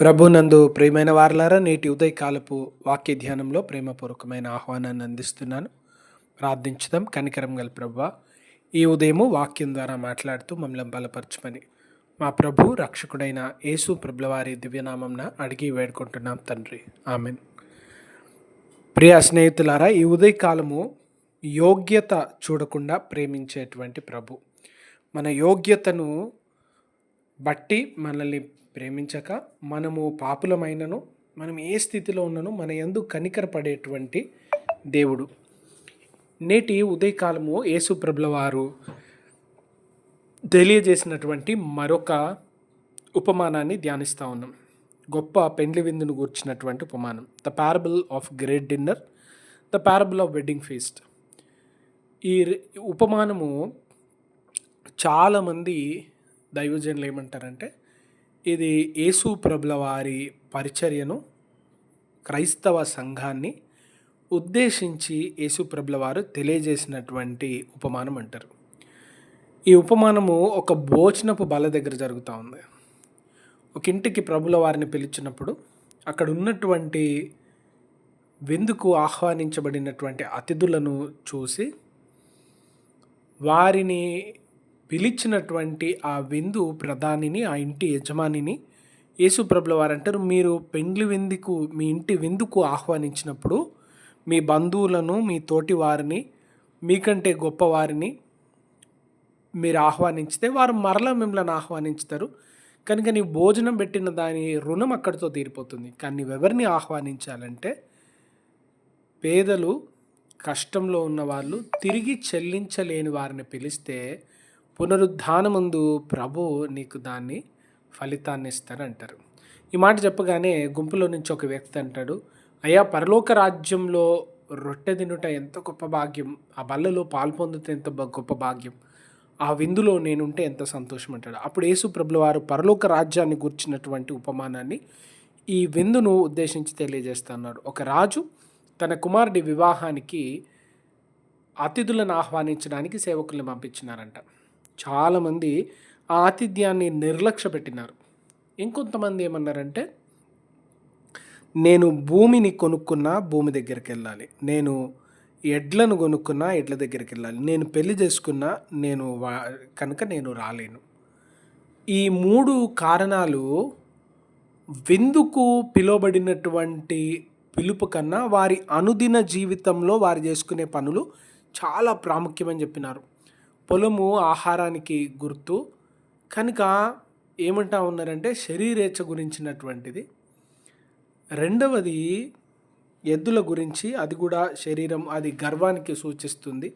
ప్రభునందు ప్రియమైన వారలారా నేటి ఉదయకాలపు వాక్య ధ్యానంలో ప్రేమపూర్వకమైన ఆహ్వానాన్ని అందిస్తున్నాను. ప్రార్థించుదాం. కనికరం గల ప్రభు ఈ ఉదయము వాక్యం ద్వారా మాట్లాడుతూ మమ్మల్ని బలపరచమని మా ప్రభు రక్షకుడైన యేసు ప్రభులవారి దివ్యనామంన అడిగి వేడుకుంటున్నాం తండ్రి. ఆమెన్. ప్రియ స్నేహితులారా ఈ ఉదయకాలము యోగ్యత చూడకుండా ప్రేమించేటువంటి ప్రభు. మన యోగ్యతను బట్టి మనల్ని ప్రేమించక మనము పాపులమైనను మనం ఏ స్థితిలో ఉన్నను మన యందు కనికరపడేటువంటి దేవుడు. నేటి ఉదయకాలము యేసుప్రభుల వారు తెలియజేసినటువంటి మరొక ఉపమానాన్ని ధ్యానిస్తూ ఉన్నాం. గొప్ప పెండ్లి విందును గూర్చినటువంటి ఉపమానం. The parable of great dinner the parable of wedding feast ఈ ఉపమానము చాలామంది దైవజనులు ఏమంటారంటే ఇది యేసు ప్రభుల వారి పరిచర్యను క్రైస్తవ సంఘాన్ని ఉద్దేశించి యేసు ప్రభుల వారు తెలియజేసినటువంటి ఉపమానం అంటారు. ఈ ఉపమానము ఒక భోజనపు బల దగ్గర జరుగుతూ ఉంది. ఒక ఇంటికి ప్రభుల వారిని పిలిచినప్పుడు అక్కడ ఉన్నటువంటి విందుకు ఆహ్వానించబడినటువంటి అతిథులను చూసి వారిని పిలిచినటువంటి ఆ విందు ప్రధానిని ఆ ఇంటి యజమానిని యేసుప్రభుల వారు అంటారు మీరు పెండ్లి విందుకు మీ ఇంటి విందుకు ఆహ్వానించినప్పుడు మీ బంధువులను మీ తోటి వారిని మీకంటే గొప్పవారిని మీరు ఆహ్వానించితే వారు మరలా మిమ్మల్ని ఆహ్వానించుతారు. కనుక నీ భోజనం పెట్టిన దాని రుణం అక్కడితో తీరిపోతుంది. కానీ నువ్వెవరిని ఆహ్వానించాలంటే పేదలు కష్టంలో ఉన్న వాళ్ళు తిరిగి చెల్లించలేని వారిని పిలిస్తే పునరుద్ధానముందు ప్రభు నీకు దాన్ని ఫలితాన్ని ఇస్తారంటారు ఈ మాట చెప్పగానే గుంపులో నుంచి ఒక వ్యక్తి అంటాడు అయ్యా పరలోక రాజ్యంలో రొట్టె తినుట ఎంత గొప్ప భాగ్యం? ఆ బల్లలో పాలు పొందితే ఎంత గొప్ప భాగ్యం? ఆ విందులో నేనుంటే ఎంత సంతోషం అంటాడు. అప్పుడు యేసు ప్రభుల వారు పరలోక రాజ్యాన్ని గుర్చినటువంటి ఉపమానాన్ని ఈ విందును ఉద్దేశించి తెలియజేస్తున్నాడు ఒక రాజు తన కుమారుడి వివాహానికి అతిథులను ఆహ్వానించడానికి సేవకుల్ని పంపించినారంట. చాలామంది ఆ ఆతిథ్యాన్ని నిర్లక్ష్య పెట్టినారు ఇంకొంతమంది ఏమన్నారంటే నేను భూమిని కొనుక్కున్నా భూమి దగ్గరికి వెళ్ళాలి. నేను ఎడ్లను కొనుక్కున్నా ఎడ్ల దగ్గరికి వెళ్ళాలి. నేను పెళ్ళి చేసుకున్నా నేను వా కనుక నేను రాలేను. ఈ మూడు కారణాలు విందుకు పిలువబడినటువంటి పిలుపు కన్నా వారి అనుదిన జీవితంలో వారు చేసుకునే పనులు చాలా ప్రాముఖ్యమని చెప్పినారు. పొలము ఆహారానికి గుర్తు. కనుక ఏమంటా ఉన్నారంటే శరీరేచ్ఛ గురించినటువంటిది. రెండవది ఎద్దుల గురించి అది కూడా శరీరం అది గర్వానికి సూచిస్తుంది.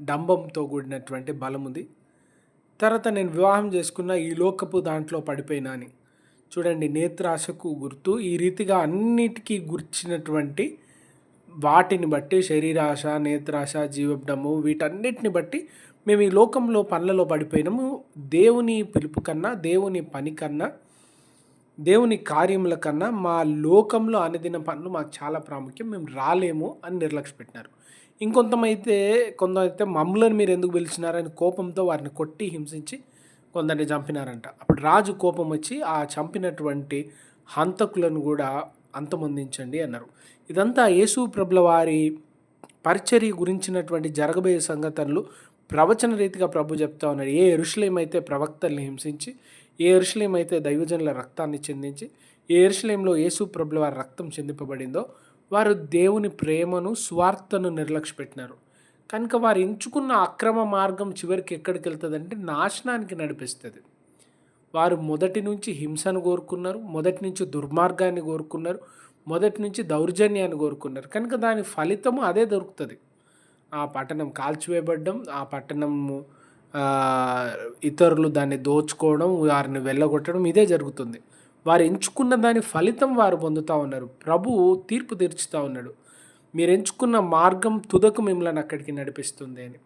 డంబంతో కూడినటువంటి బలం ఉంది తర్వాత నేను వివాహం చేసుకున్న ఈ లోకపు దాంట్లో పడిపోయినాని చూడండి నేత్రాశకు గుర్తు. ఈ రీతిగా అన్నిటికీ గుర్చినటువంటి వాటిని బట్టి శరీరాశ నేత్రాశ జీవబ్డము వీటన్నిటిని బట్టి మేము ఈ లోకంలో పనులలో పడిపోయినాము. దేవుని పిలుపు కన్నా దేవుని పని కన్నా దేవుని కార్యముల కన్నా మా లోకంలో అనుదిన పనులు మాకు చాలా ప్రాముఖ్యం. మేము రాలేము అని నిర్లక్ష్య పెట్టినారు ఇంకొంతమైతే కొందరైతే మమ్మలను మీరు ఎందుకు పిలిచినారని కోపంతో వారిని కొట్టి హింసించి కొందరిని చంపినారంట. అప్పుడు రాజు కోపం వచ్చి ఆ చంపినటువంటి హంతకులను కూడా అంతమొందించండి అన్నారు. ఇదంతా యేసు ప్రభుల వారి పరిచర్య గురించినటువంటి జరగబోయే సంఘటనలు ప్రవచన రీతిగా ప్రభు చెప్తా ఉన్నారు ఏ ఎరుషులేమైతే ప్రవక్తల్ని హింసించి ఏ ఎరుషులేమైతే దైవజనుల రక్తాన్ని చెందించి ఏ ఎరుషులేంలో యేసు ప్రభుల వారి రక్తం చెందింపబడిందో వారు దేవుని ప్రేమను స్వార్థను నిర్లక్ష్య పెట్టినారు. కనుక వారు ఎంచుకున్న అక్రమ మార్గం చివరికి ఎక్కడికి వెళ్తుందంటే నాశనానికి నడిపిస్తుంది. వారు మొదటి నుంచి హింసను కోరుకున్నారు మొదటి నుంచి దుర్మార్గాన్ని కోరుకున్నారు మొదటి నుంచి దౌర్జన్యాన్ని కోరుకున్నారు. కనుక దాని ఫలితము అదే దొరుకుతుంది. ఆ పట్టణం కాల్చివేయబడ్డం ఆ పట్టణము ఇతరులు దాన్ని దోచుకోవడం వారిని వెళ్ళగొట్టడం ఇదే జరుగుతుంది. వారు ఎంచుకున్న దాని ఫలితం వారు పొందుతూ ఉన్నారు. ప్రభు తీర్పు తీర్చుతూ ఉన్నాడు. మీరు ఎంచుకున్న మార్గం తుదకు మిమ్మల్ని అక్కడికి నడిపిస్తుంది అని.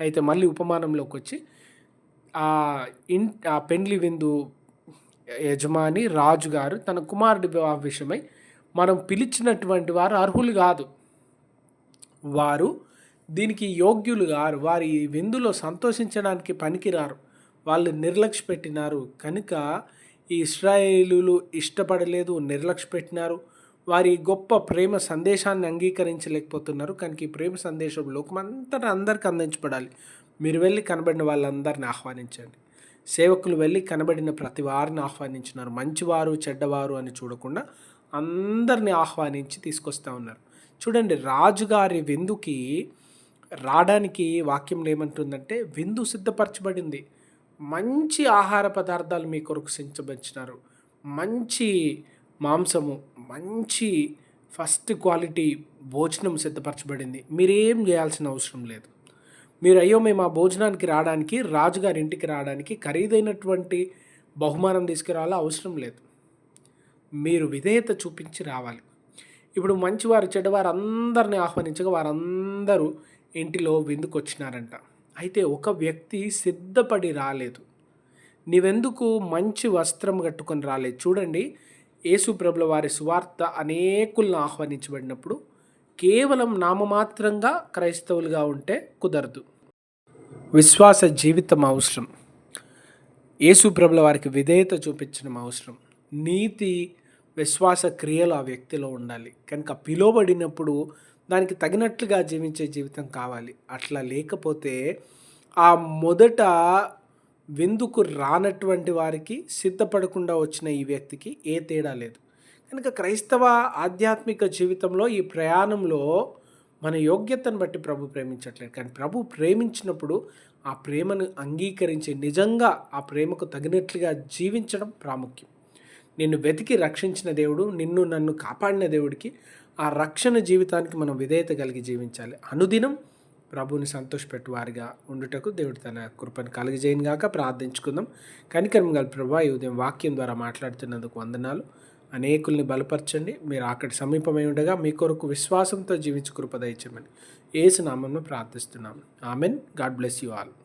అయితే మళ్ళీ ఉపమానంలోకి వచ్చి ఆ ఇన్ ఆ పెండ్లి విందు యజమాని రాజు గారు తన కుమారుడి వివాహ విషయమై మనం పిలిచినటువంటి వారు అర్హులు కాదు. వారు దీనికి యోగ్యులు గారు. వారి విందులో సంతోషించడానికి పనికిరారు. వాళ్ళు నిర్లక్ష్య పెట్టినారు. కనుక ఈ ఇస్రాయేలులు ఇష్టపడలేదు నిర్లక్ష్య పెట్టినారు. వారి గొప్ప ప్రేమ సందేశాన్ని అంగీకరించలేకపోతున్నారు. కనుక ఈ ప్రేమ సందేశం లోకమంతటా అందరికి అందించబడాలి. మీరు వెళ్ళి కనబడిన వాళ్ళందరిని ఆహ్వానించండి. సేవకులు వెళ్ళి కనబడిన ప్రతి వారిని ఆహ్వానించినారు. మంచివారు చెడ్డవారు అని చూడకుండా అందరిని ఆహ్వానించి తీసుకొస్తూ ఉన్నారు. చూడండి రాజుగారి విందుకి రావడానికి వాక్యం ఏమంటుందంటే విందు సిద్ధపరచబడింది. మంచి ఆహార పదార్థాలు మీ కొరకు సిద్ధపరిచినారు. మంచి మాంసము మంచి ఫస్ట్ క్వాలిటీ భోజనం సిద్ధపరచబడింది. మీరేం చేయాల్సిన అవసరం లేదు. మీరు అయ్యో మేము ఆ భోజనానికి రావడానికి రాజుగారి ఇంటికి రావడానికి ఖరీదైనటువంటి బహుమానం తీసుకురావాలో? అవసరం లేదు. మీరు విధేయత చూపించి రావాలి. ఇప్పుడు మంచివారు చెడ్డవారు అందరిని ఆహ్వానించగా వారందరూ ఇంటిలో విందుకొచ్చినారంట. అయితే ఒక వ్యక్తి సిద్ధపడి రాలేదు. నీవెందుకు మంచి వస్త్రం కట్టుకొని రాలేదు చూడండి యేసుప్రభుల వారి సువార్త అనేకులను ఆహ్వానించబడినప్పుడు కేవలం నామమాత్రంగా క్రైస్తవులుగా ఉంటే కుదరదు. విశ్వాస జీవితం అవసరం. యేసుప్రభుల వారికి విధేయత చూపించడం అవసరం. నీతి విశ్వాస క్రియలు ఆ వ్యక్తిలో ఉండాలి. కనుక పిలువబడినప్పుడు దానికి తగినట్లుగా జీవించే జీవితం కావాలి. అట్లా లేకపోతే ఆ మొదట విందుకు రానటువంటి వారికి సిద్ధపడకుండా వచ్చిన ఈ వ్యక్తికి ఏ తేడా లేదు. కనుక క్రైస్తవ ఆధ్యాత్మిక జీవితంలో ఈ ప్రయాణంలో మన యోగ్యతను బట్టి ప్రభు ప్రేమించట్లేదు. కానీ ప్రభు ప్రేమించినప్పుడు ఆ ప్రేమను అంగీకరించి నిజంగా ఆ ప్రేమకు తగినట్లుగా జీవించడం ప్రాముఖ్యం. నిన్ను వెతికి రక్షించిన దేవుడు నిన్ను నన్ను కాపాడిన దేవుడికి ఆ రక్షణ జీవితానికి మనం విధేయత కలిగి జీవించాలి. అనుదినం ప్రభుని సంతోషపెట్టువారిగా ఉండుటకు దేవుడు తన కృపను కలిగజేయను గాక ప్రార్థించుకుందాం. కనికరం గల ప్రభా ఈ ఉదయం వాక్యం ద్వారా మాట్లాడుతున్నందుకు వందనాలు. అనేకుల్ని బలపరచండి. మీరు అక్కడి సమీపమై ఉండగా మీ కొరకు విశ్వాసంతో జీవించు కృప దయచేయమని ఏసు ప్రార్థిస్తున్నాం. Amen. God bless you all.